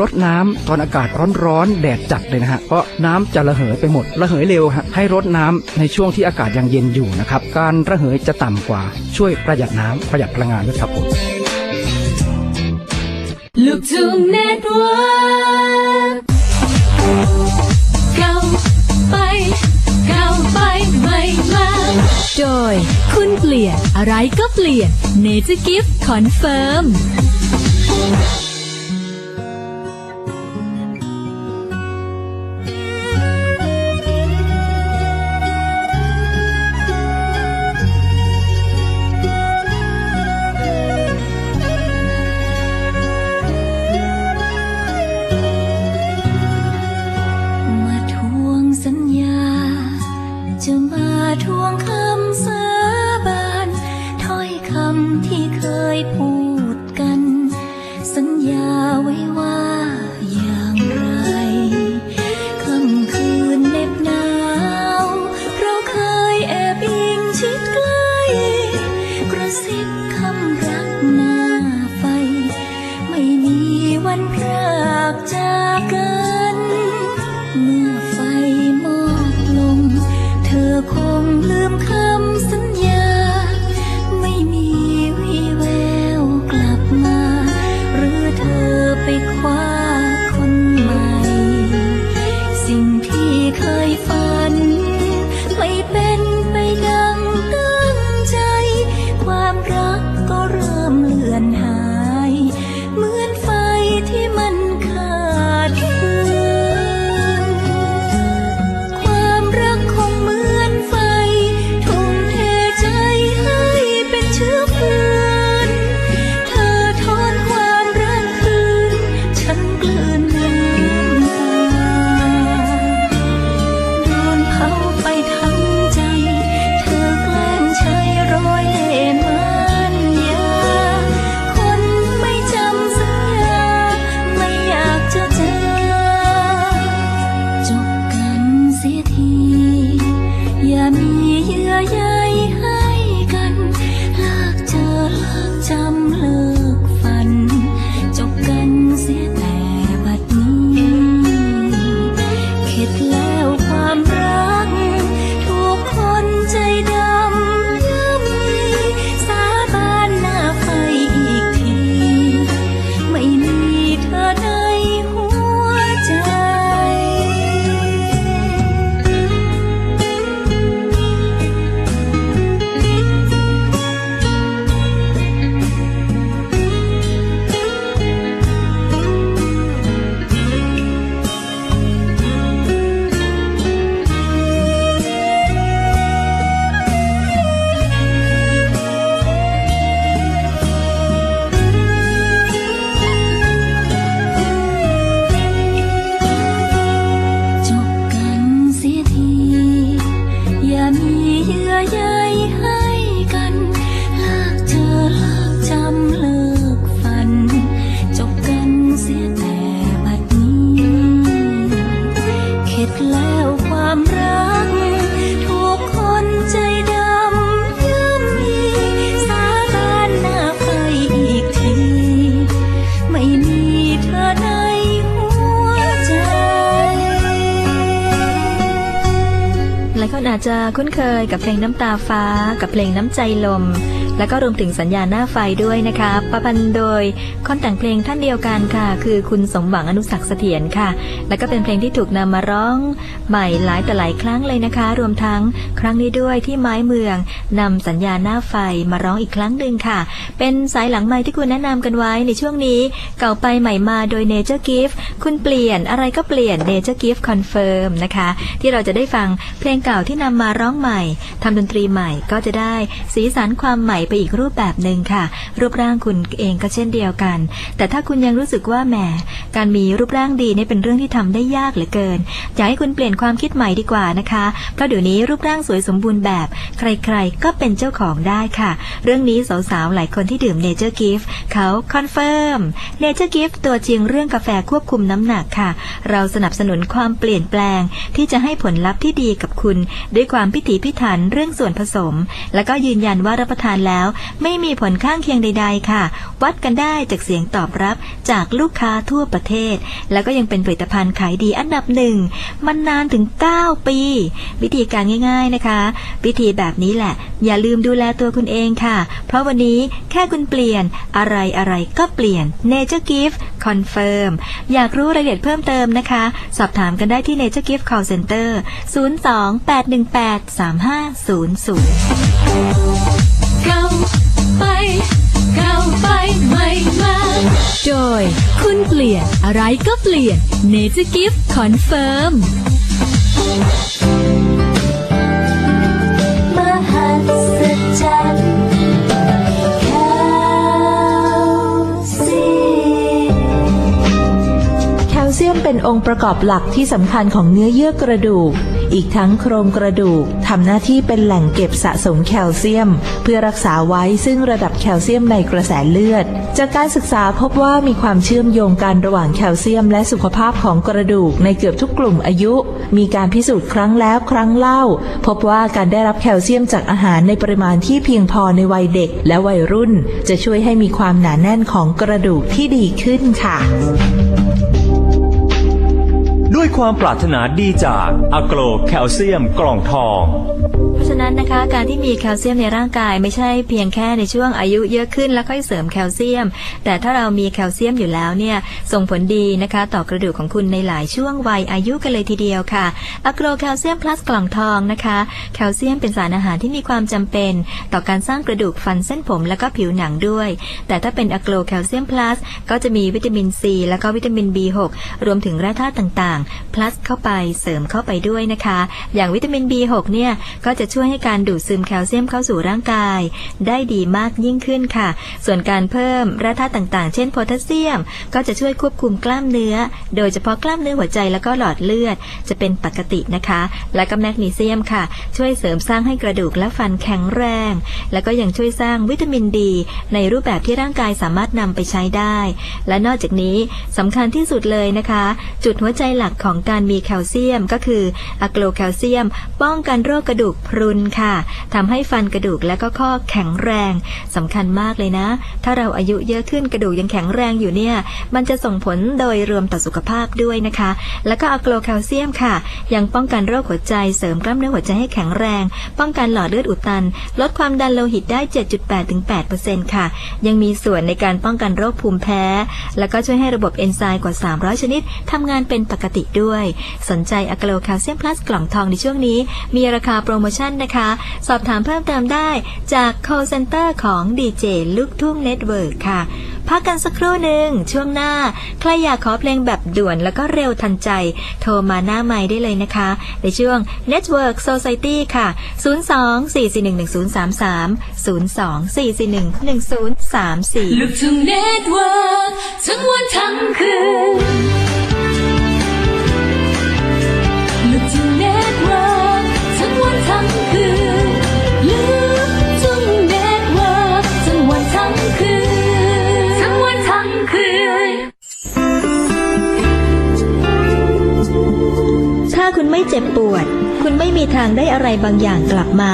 รดน้ำตอนอากาศร้อนๆแดดจัดเลยนะฮะเพราะน้ำจะระเหยไปหมด ระเหยเร็วฮะให้รดน้ำในช่วงที่อากาศยังเย็นอยู่นะครับการระเหยจะต่ำกว่าช่วยประหยัดน้ำประหยัดพลังงานด้วยครับผมลูกทุ่งเน็ตเวิร์กก้าไปก้าไปไม่มาโดย คุณเปลี่ยนอะไรก็เปลี่ยน Nature Gift Confirm ม จะมาทวงคำสาบานถ้อยคำที่เคยพูด แล้วความรัก หลายคนอาจจะคุ้นเคยกับเพลงน้ำตาฟ้า กับเพลงน้ำใจลม แล้วก็รวมถึงสัญญาณหน้าไฟด้วยนะคะ ประพันธ์โดยคนแต่งเพลงท่านเดียวกันค่ะ คือคุณสมหวังอนุสักเสถียรค่ะ แล้วก็เป็นเพลงที่ถูกนำมาร้องใหม่หลายต่อหลายครั้งเลยนะคะ รวมทั้งครั้งนี้ด้วยที่ไม้เมืองนำสัญญาณหน้าไฟมาร้องอีกครั้งหนึ่งค่ะ เป็นสายหลังไม้ที่คุณแนะนำกันไว้ในช่วงนี้ เก่าไปใหม่มาโดย Nature Gift คุณเปลี่ยนอะไรก็เปลี่ยน Nature Gift Confirm นะคะ ที่เราจะได้ฟังเพลงเก่าที่นำมาร้องใหม่ทำดนตรีใหม่ก็จะได้สีสันความใหม่ไปอีกรูปแบบหนึ่งค่ะ รูปร่างคุณเองก็เช่นเดียวกัน แต่ถ้าคุณยังรู้สึกว่าแหมการมีรูปร่างดีเนี่ยเป็นเรื่องที่ทำได้ยากเหลือเกินอยากให้คุณเปลี่ยนความคิดใหม่ดีกว่านะคะเพราะเดี๋ยวนี้รูปร่างสวยสมบูรณ์แบบ ใครๆ ก็เป็นเจ้าของได้ค่ะ เรื่องนี้สาวๆหลายคนที่ดื่ม Nature Gift เขาคอนเฟิร์ม Nature Gift ตัวจริงเรื่องกาแฟควบคุมน้ำหนักค่ะ เราสนับสนุนความเปลี่ยนแปลงที่จะให้ผลลัพธ์ที่ดีกับคุณด้วยความพิถีพิถันเรื่องส่วนผสม แล้วก็ยืนยันว่ารับประทานแล้ว ไม่มีผลข้างเคียงใด ๆ ค่ะ วัดกันได้จากเสียงตอบรับจากลูกค้าทั่วประเทศ แล้วก็ยังเป็นผลิตภัณฑ์ขายดีอันดับหนึ่งมันนานถึง 9 ปี วิธีการง่าย ๆนะคะ วิธีแบบนี้แหละ อย่าลืมดูแลตัวคุณเองค่ะ เพราะวันนี้แค่คุณเปลี่ยนอะไรอะไรก็เปลี่ยน Nature Gift Confirm อยากรู้รายละเอียดเพิ่มเติมนะคะ สอบถามกันได้ที่ Nature Gift Call Center 08183500ก้าวไปก้าวไปไม่มาโดย คุณเปลี่ยนอะไรก็เปลี่ยน Nature Gift Confirm มหัศจรรย์มแคลเซียมเป็นองค์ประกอบหลักที่สำคัญของเนื้อเยื่อกระดูก อีกทั้งโครงกระดูกทำหน้าที่เป็นแหล่งเก็บสะสมแคลเซียม เพื่อรักษาไว้ซึ่งระดับแคลเซียมในกระแสเลือด จากการศึกษาพบว่ามีความเชื่อมโยงกันระหว่างแคลเซียม และสุขภาพของกระดูกในเกือบทุกกลุ่มอายุ มีการพิสูจน์ครั้งแล้วครั้งเล่า พบว่าการได้รับแคลเซียมจากอาหารในปริมาณที่เพียงพอในวัยเด็ก และวัยรุ่น จะช่วยให้มีความหนาแน่นของกระดูกที่ดีขึ้นค่ะ ด้วยความปรารถนาดีจากอะโกรแคลเซียมกล่องทอง เพราะฉะนั้นนะคะ การที่มีแคลเซียมในร่างกายไม่ใช่เพียงแค่ในช่วงอายุเยอะขึ้นแล้วค่อยเสริมแคลเซียม แต่ถ้าเรามีแคลเซียมอยู่แล้วเนี่ยส่งผลดีนะคะ ต่อกระดูกของคุณในหลายช่วงวัยอายุกันเลยทีเดียวค่ะอะโกรแคลเซียมพลัสกล่องทองนะคะแคลเซียมเป็นสารอาหารที่มีความจำเป็น ต่อการสร้างกระดูกฟันเส้นผมและก็ผิวหนังด้วย แต่ถ้าเป็นอะโกรแคลเซียมพลัสก็จะมีวิตามินซีแล้วก็วิตามิน B6 รวมถึงแร่ธาตุต่าง plus เข้าไปเสริมเข้าไปด้วยนะคะ อย่างวิตามิน B6 เนี่ยก็จะช่วยให้การดูดซึมแคลเซียมเข้าสู่ร่างกาย ได้ดีมากยิ่งขึ้นค่ะ ส่วนการเพิ่มแร่ธาตุต่างๆ เช่นโพแทสเซียม ก็จะช่วยควบคุมกล้ามเนื้อ โดยเฉพาะกล้ามเนื้อหัวใจแล้วก็หลอดเลือด จะเป็นปกตินะคะ และก็แมกนีเซียมค่ะ ช่วยเสริมสร้างให้กระดูกและฟันแข็งแรง แล้วก็ยังช่วยสร้างวิตามินดีในรูปแบบที่ร่างกายสามารถนำไปใช้ได้ และนอกจากนี้สำคัญที่สุดเลยนะคะ จุดหัวใจหลักของการมีแคลเซียมก็คืออะโกลแคลเซียม ป้องกันโรคกระดูกพรุนค่ะทำให้ฟันกระดูกและก็ข้อแข็งแรงสำคัญมากเลยนะ ถ้าเราอายุเยอะขึ้นกระดูกยังแข็งแรงอยู่เนี่ย มันจะส่งผลโดยรวมต่อสุขภาพด้วยนะคะ แล้วก็อะโกลแคลเซียมค่ะ ยังป้องกันโรคหัวใจเสริมกล้ามเนื้อหัวใจให้แข็งแรง ป้องกันหลอดเลือดอุดตัน ลดความดันโลหิตได้ 7.8ถึง8%ค่ะ ยังมีส่วนในการป้องกันโรคภูมิแพ้ แล้วก็ช่วยให้ระบบเอนไซม์กว่า 300 ชนิดทำงานเป็นปกติด้วย สนใจอะโลคลเซียมพลัสกล่องทองในช่วงนี้ มีราคาโปรโมชั่นนะคะ สอบถามเพิ่มเติมได้จาก call center ของดีเจลูกทุ่งเน็ตเวิร์กค่ะ พักกันสักครู่หนึ่งช่วงหน้า ใครอยากขอเพลงแบบด่วนแล้วก็เร็วทันใจ โทรมาหน้าไม้ได้เลยนะคะ ในช่วง Network Society ค่ะ 02-441-1033 02-441-1034 ลูกทุ่งเน็ตเวิร์กทั้งวันทั้งคืน คุณไม่เจ็บปวด คุณไม่มีทางได้อะไรบางอย่างกลับมา